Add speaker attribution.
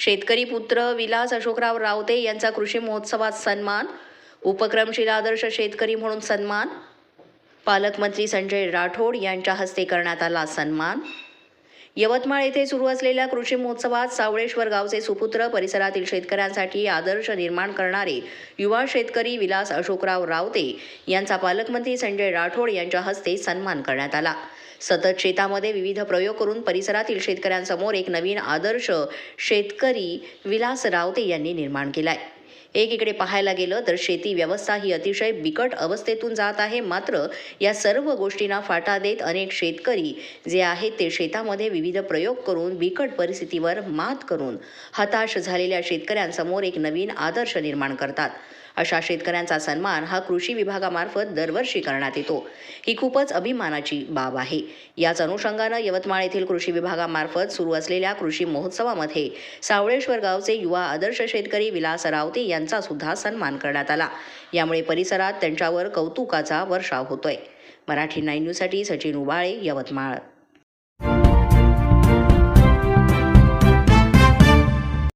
Speaker 1: शेतकरी पुत्र विलास अशोकराव रावते यांचा कृषी महोत्सवात सन्मान उपक्रमशील आदर्श शेतकरी म्हणून सन्मान पालकमंत्री संजय राठोड यांच्या हस्ते करण्यात आला सन्मान. यवतमाळ येथे सुरू असलेल्या कृषी महोत्सवात सावळेश्वर गावचे सुपुत्र परिसरातील शेतकऱ्यांसाठी आदर्श निर्माण करणारे युवा शेतकरी विलास अशोकराव रावते यांचा पालकमंत्री संजय राठोड यांच्या हस्ते सन्मान करण्यात आला. सतत शेतामध्ये विविध प्रयोग करून परिसरातील शेतकऱ्यांसमोर एक नवीन आदर्श शेतकरी विलास रावते यांनी निर्माण केलाय. एकीकडे पाहायला गेलं तर शेती व्यवस्था ही अतिशय बिकट अवस्थेतून जात आहे. मात्र या सर्व गोष्टींना फाटा देत अनेक शेतकरी जे आहेत ते शेतामध्ये विविध प्रयोग करून बिकट परिस्थितीवर मात करून हताश झालेल्या शेतकऱ्यांसमोर एक नवीन आदर्श निर्माण करतात. अशा शेतकऱ्यांचा सन्मान हा कृषी विभागामार्फत दरवर्षी करण्यात येतो. ही खूपच अभिमानाची बाब आहे. याच अनुषंगानं यवतमाळ येथील कृषी विभागामार्फत सुरू असलेल्या कृषी महोत्सवामध्ये सावळेश्वर गावचे युवा आदर्श शेतकरी विलास रावते यांचा सुद्धा सन्मान करण्यात आला. यामुळे परिसरात त्यांच्यावर कौतुकाचा वर्षाव होतोय. मराठी नाईन न्यूजसाठी सचिन उबाळे यवतमाळ.